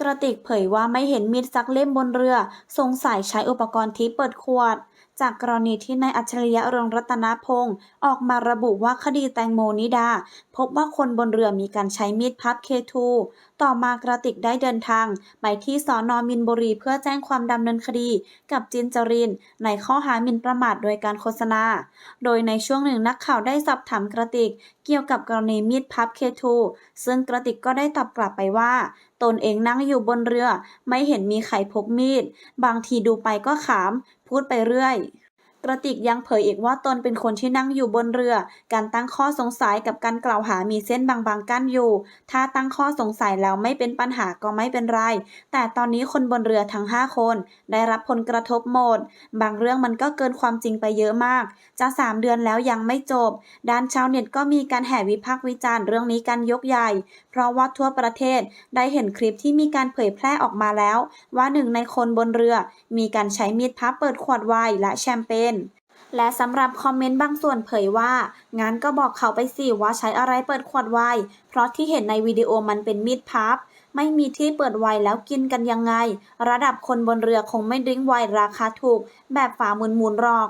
กระติกเผยว่าไม่เห็นมีดซักเล่มบนเรือ สงสัยใช้อุปกรณ์ทิปเปิดขวด จากกรณีที่นายอัจฉริยะเรืองรัตนพงศ์ออกมาระบุว่าคดีแตงโมนิดา พบว่าคนบนเรือมีการใช้มีดพับเคทูต่อมากระติกได้เดินทาง ไปที่สอนอมินบุรีเพื่อแจ้งความดำเนินคดี กับจินจริน ในข้อหาหมิ่นประมาทโดยการโฆษณา โดยในช่วงหนึ่งนักข่าวได้สอบถามกระติก เกี่ยวกับกรณีมีดพับเคทูซึ่งกระติกก็ได้ตอบกลับไปว่า ตนเองนั่งอยู่บนเรือ ไม่เห็นมีใครพกมีด บางทีดูไปก็ขำ พูดไปเรื่อย ระติกยังเผยอีกว่าตนเป็นคนที่นั่งอยู่บนเรือ การตั้งข้อสงสัยกับการกล่าวหามีเส้นบางๆกั้นอยู่ ถ้าตั้งข้อสงสัยแล้วไม่เป็นปัญหาก็ไม่เป็นไร แต่ตอนนี้คนบนเรือทั้ง 5 คน ได้รับผลกระทบหมด บางเรื่องมันก็เกินความจริงไปเยอะมาก จะ 3 เดือนแล้วยังไม่จบ ด้านชาวเน็ตก็มีการแห่วิพากษ์วิจารณ์เรื่องนี้กันยกใหญ่ เพราะว่าทั่วประเทศได้เห็นคลิปที่มีการเผยแพร่ออกมาแล้ว ว่าหนึ่งในคนบนเรือ มีการใช้มีดพับเปิดขวดไวน์และแชมเปญ และสำหรับคอมเมนต์บางส่วนเผยว่า งานก็บอกเขาไปสิว่าใช้อะไรเปิดขวดไวน์เพราะที่เห็นในวิดีโอมันเป็นมีดพับ ไม่มีที่เปิดไวน์แล้วกินกันยังไง ระดับคนบนเรือคงไม่ดิ้งไวน์ราคาถูก แบบฝาหมุนๆหรอก